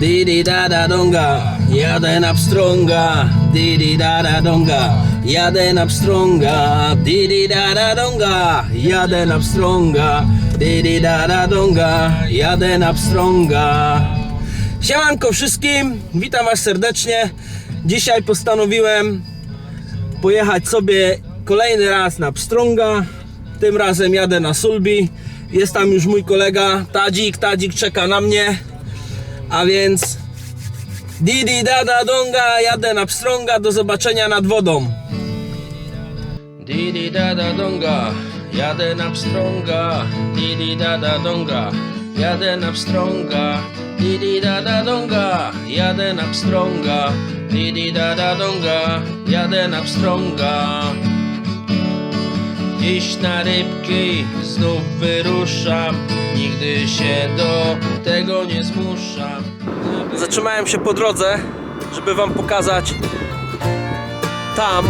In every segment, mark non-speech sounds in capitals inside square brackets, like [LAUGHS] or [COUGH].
Didi da da donga, jadę na pstrąga. Didi da da donga, jadę na pstrąga. Didi da da donga, jadę na pstrąga. Didi da da donga, jadę na pstrąga. Siemanko wszystkim, witam was serdecznie. Dzisiaj postanowiłem pojechać sobie kolejny raz na Pstrąga. Tym razem jadę na Sulbi. Jest tam już mój kolega Tadzik. Tadzik czeka na mnie. A więc Didi Dada Donga, jadę na Pstrąga. Do zobaczenia nad wodą. Didi Dada Donga, jadę na Pstrąga. Didi Dada Donga, jadę na Pstrąga. Didi Dada Donga, jadę na Pstrąga. Didi Dada Donga, jadę na Pstrąga. Dziś na rybki znów wyruszam. Nigdy się do tego nie zmuszam. Zatrzymałem się po drodze, żeby wam pokazać. Tam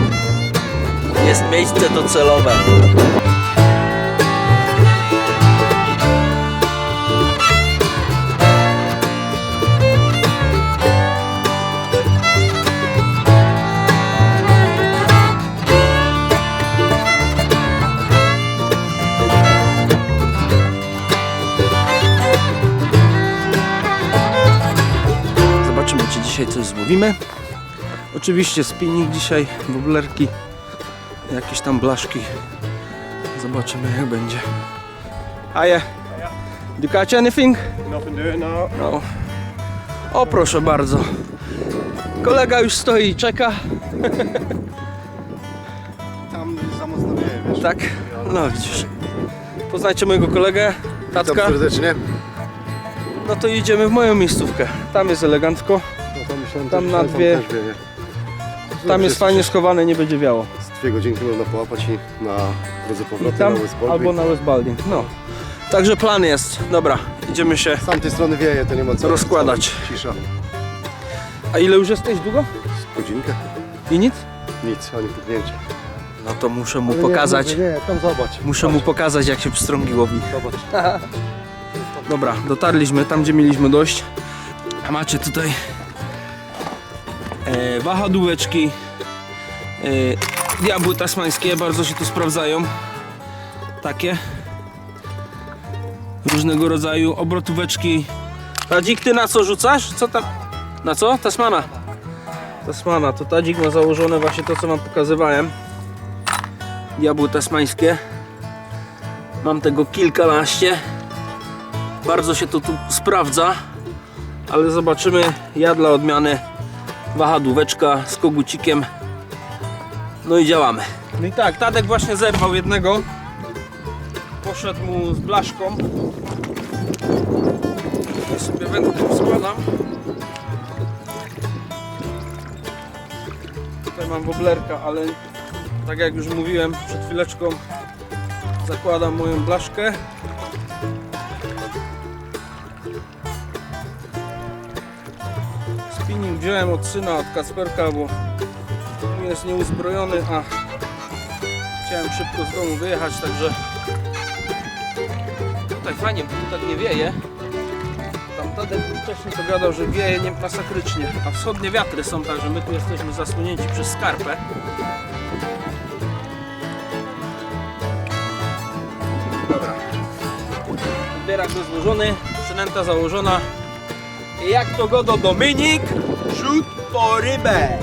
jest miejsce docelowe coś złowimy. Oczywiście spinning dzisiaj, woblerki, jakieś tam blaszki. Zobaczymy, jak będzie. Hiya. Do you catch anything? Nothing doing now. No. O, proszę bardzo. Kolega już stoi i czeka. [LAUGHS] Tam za mocno wieje, wiesz. Tak? No widzisz. Poznajcie mojego kolegę, Witam Tacka. serdecznie. No to idziemy w moją miejscówkę. Tam jest elegancko. No to myślałem, Tam że na tam dwie- wieje. Tam jest fajnie schowane, nie będzie wiało. Z dwie godzinki można połapać i na drodze powrotnej tam na Westpolskie. albo na West Balding. No. Także plan jest. Dobra, idziemy się. Z tamtej strony wieje, to nie ma co Rozkładać. Cisza. A ile już jesteś długo? Z godzinkę. I nic? Nic, ani puknięcie. No to muszę mu Ale pokazać. Nie, nie, tam zobacz. Muszę mu pokazać jak się pstrągi łowi. Zobacz. [LAUGHS] Dobra, dotarliśmy tam gdzie mieliśmy dojść. A macie tutaj wahadłóweczki. E, diabły tasmańskie, bardzo się tu sprawdzają. Takie. Różnego rodzaju obrotóweczki. Tadzik, ty na co rzucasz? Co tam? Na co? Tasmana. Tasmana, to Tadzik ma założone właśnie to co wam pokazywałem. Diabły tasmańskie. Mam tego kilkanaście. Bardzo się to tu sprawdza, ale zobaczymy. Ja dla odmiany wahadłóweczka z kogucikiem. No i działamy. No i tak, Tadek właśnie zerwał jednego. Poszedł mu z blaszką. Ja sobie wędkę składam. Tutaj mam woblerka, ale tak jak już mówiłem przed chwileczką, zakładam moją blaszkę. Wziąłem od syna, od Kasperka, bo jest nieuzbrojony, a chciałem szybko z domu wyjechać, także tutaj fajnie, bo tak nie wieje. Tam Tadek wcześniej pogadał, że wieje nie masakrycznie, a wschodnie wiatry są, także my tu jesteśmy zasłonięci przez skarpę. Dobra. Zbierak rozłożony, przynęta założona. Jak to go do Dominik? Po rybę!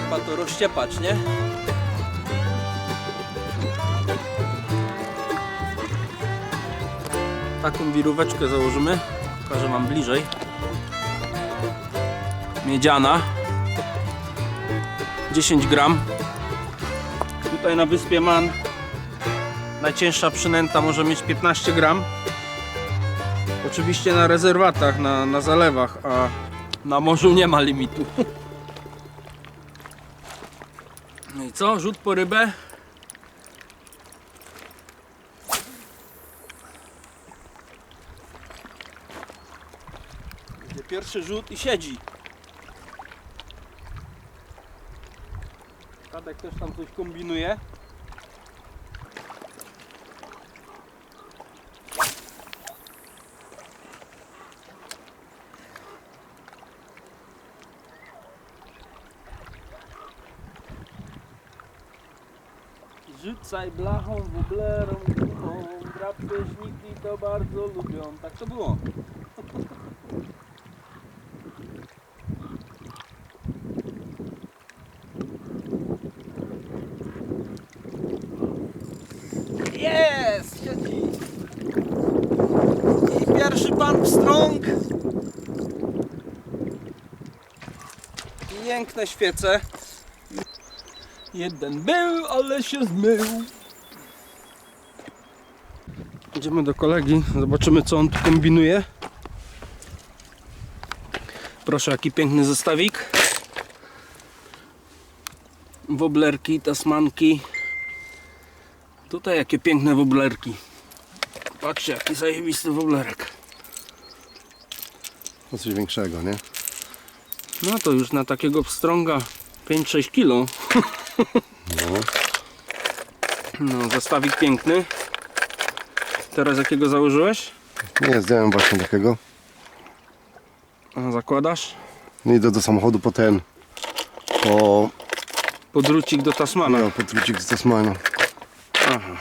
Trzeba to rozściepać, nie? Taką wiróweczkę założymy. Pokażę wam bliżej. Miedziana. 10 gram. Tutaj na wyspie Man najcięższa przynęta może mieć 15 gram. Oczywiście na rezerwatach, na, na zalewach, a na morzu nie ma limitu. No i co? Rzut po rybę. Będzie Pierwszy rzut i siedzi. Tadek też tam coś kombinuje. Rzucaj blachą, woblerą, gumą, drapieżniki to bardzo lubią. Tak to było. Jest! Siedzi! I pierwszy pan pstrąg. Piękne świece. Jeden był, ale się zmył. Idziemy do kolegi, zobaczymy co on tu kombinuje. Proszę, jaki piękny zestawik. Woblerki, tasmanki. Tutaj jakie piękne woblerki. Patrzcie, jaki zajebisty woblerek. No coś większego, nie? No to już na takiego pstrąga 5-6 kilo. [LAUGHS] No. No, zestawik piękny. Teraz jakiego założyłeś? Nie, zdjąłem właśnie takiego. A, zakładasz? No idę do samochodu po ten. Po... Podrucik do Tasmana. No, po trucik z Tasmanu. Aha.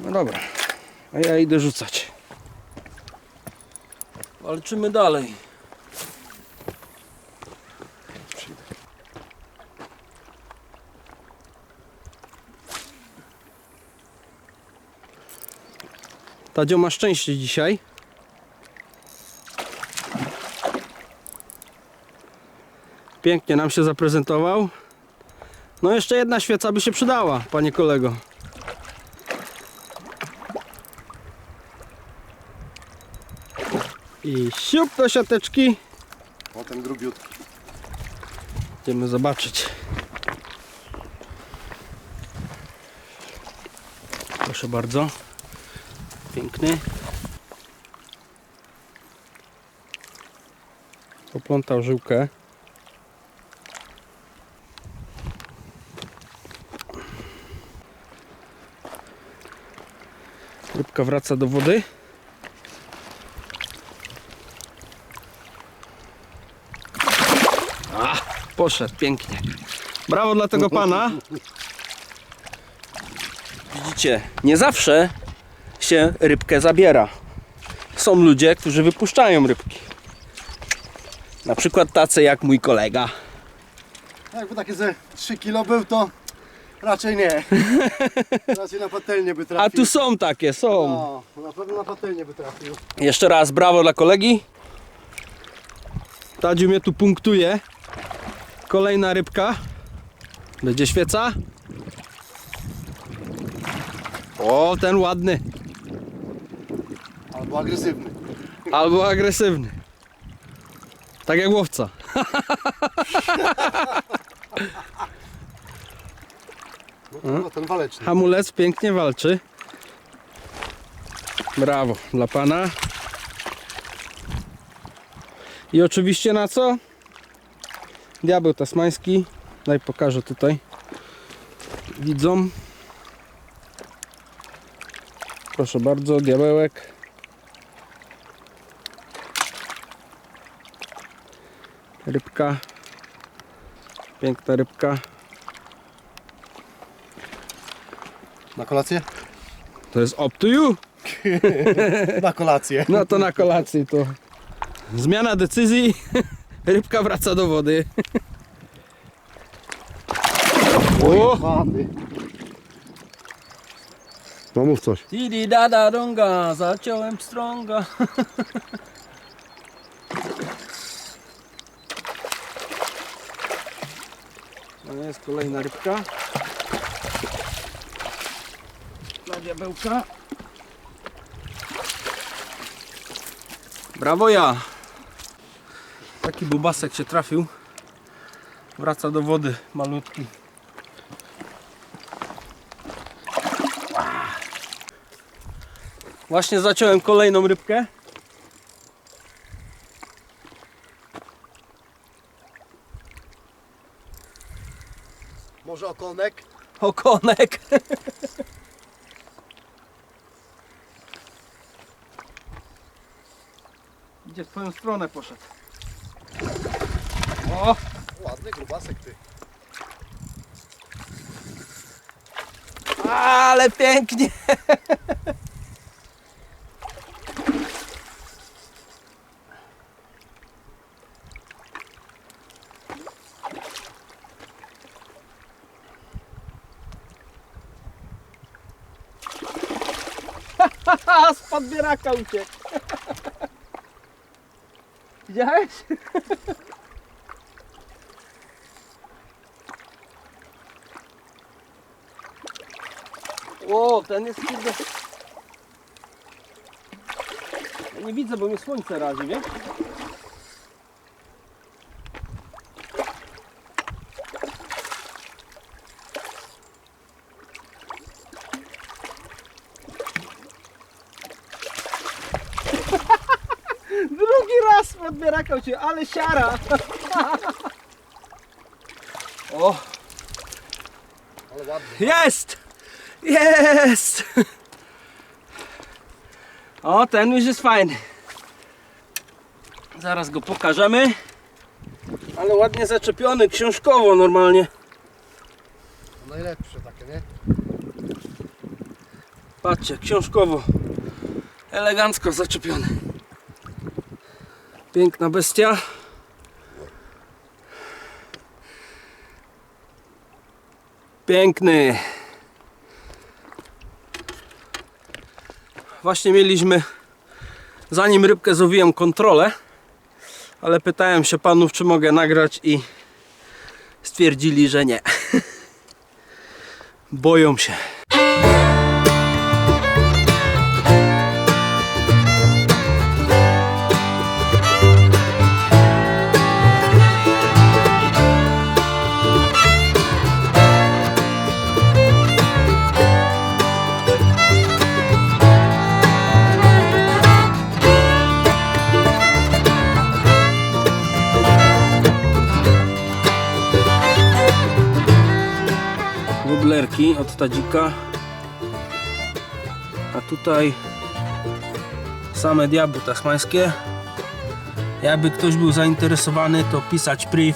No dobra. A ja idę rzucać. Walczymy dalej. Tadzio ma szczęście dzisiaj. Pięknie nam się zaprezentował. No jeszcze jedna świeca by się przydała, panie kolego. I siup do siateczki. O, ten grubiutki. Idziemy zobaczyć. Proszę bardzo. Piękny. Poplątał żyłkę. Rybka wraca do wody. A, poszedł pięknie. Brawo dla tego pana. Widzicie, nie zawsze się rybkę zabiera. Są ludzie, którzy wypuszczają rybki. Na przykład tacy jak mój kolega. Jakby takie ze 3 kilo był, to raczej nie. [LAUGHS] raczej na patelnię by trafił. A tu są takie, są. O, na pewno na patelnię by trafił. Jeszcze raz brawo dla kolegi. Tadziu mnie tu punktuje. Kolejna rybka. Będzie świeca. O, ten ładny. Albo agresywny. Albo agresywny. Tak jak łowca. No, ten waleczny. Hamulec pięknie walczy. Brawo dla pana. I oczywiście na co? Diabeł tasmański. Daj pokażę tutaj. Widzą. Proszę bardzo, diabełek. Rybka. Piękna rybka. Na kolację? To jest up to you. [LAUGHS] Na kolację. No to na kolacji to zmiana decyzji. Rybka wraca do wody. O! Mamy. No mów coś. Didi dada donga, zaciąłem pstrąga. [LAUGHS] No jest kolejna rybka. Dla diabełka. Brawo ja! Taki bubasek się trafił. Wraca do wody malutki. Właśnie zaciąłem kolejną rybkę. Może okonek? Okonek. Idzie w twoją stronę poszedł. O! Ładny grubasek ty. Ale pięknie. Z podbieraka uciekł. [LAUGHS] Widziałeś? [LAUGHS] O, ten jest kurde. Ja nie widzę, bo mnie słońce razi, wiesz? Drugi raz podbierakał cię, ale siara! [LAUGHS] o! Ale ładnie. Jest! Jest! [LAUGHS] O, ten już jest fajny. Zaraz go pokażemy. Ale ładnie zaczepiony, książkowo normalnie. To najlepsze takie, nie? Patrzcie, książkowo. Elegancko zaczepiony. Piękna bestia. Piękny. Właśnie mieliśmy, zanim rybkę złowiłem, kontrolę. Ale pytałem się panów, czy mogę nagrać i stwierdzili, że nie. [LAUGHS] Boją się. Woblerki od tadzika. A tutaj same diabły tasmańskie. Jakby ktoś był zainteresowany to pisać priv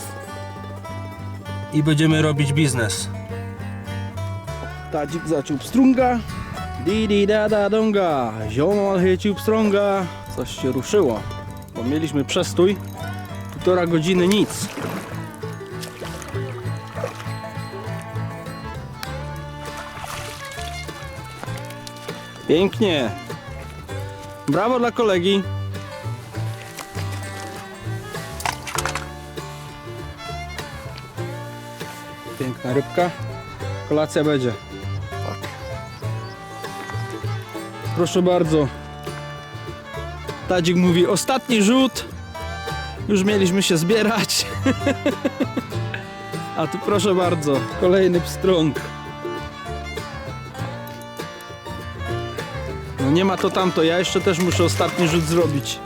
i będziemy robić biznes. Tadzik zaczął pstrunga. Di di da da donga. Ziomal chycił pstrąga. Coś się ruszyło bo mieliśmy przestój. Półtora godziny nic Pięknie. Brawo dla kolegi. Piękna rybka. Kolacja będzie. Proszę bardzo. Tadzik mówi ostatni rzut. Już mieliśmy się zbierać. [LAUGHS] A tu proszę bardzo, kolejny pstrąg. Nie ma to tamto, ja jeszcze też muszę ostatni rzut zrobić.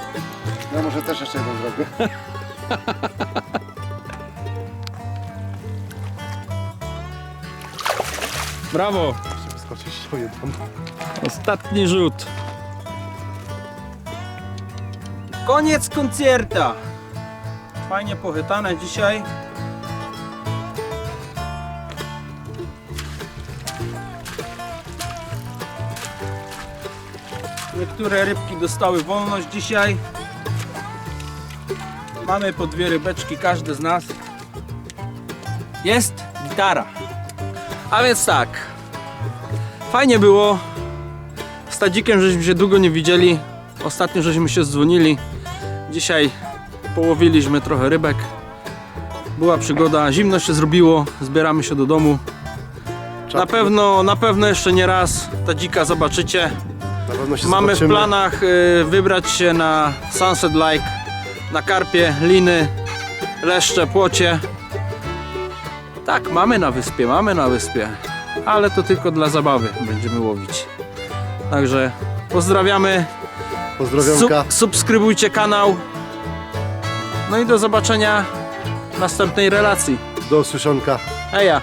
Ja może też jeszcze jeden zrobię. [LAUGHS] Brawo! Muszę wyskoczyć o jedną. Ostatni rzut. Koniec koncerta. Fajnie pochytane dzisiaj. Niektóre rybki dostały wolność dzisiaj. Mamy po dwie rybeczki, każdy z nas. Jest gitara. A więc tak, Fajnie było. Z Tadzikiem żeśmy się długo nie widzieli. Ostatnio żeśmy się dzwonili. Dzisiaj połowiliśmy trochę rybek. Była przygoda, zimno się zrobiło, zbieramy się do domu. Na pewno, na pewno jeszcze nie raz Tadzika zobaczycie. Na pewno się Mamy w zobaczymy. planach y, wybrać się na Sunset Lake, na karpie, liny, leszcze, płocie. Tak, mamy na wyspie, mamy na wyspie, ale to tylko dla zabawy będziemy łowić. Także pozdrawiamy, Pozdrowionka. Sub, subskrybujcie kanał. No i do zobaczenia w następnej relacji. Do usłyszonka. Heja!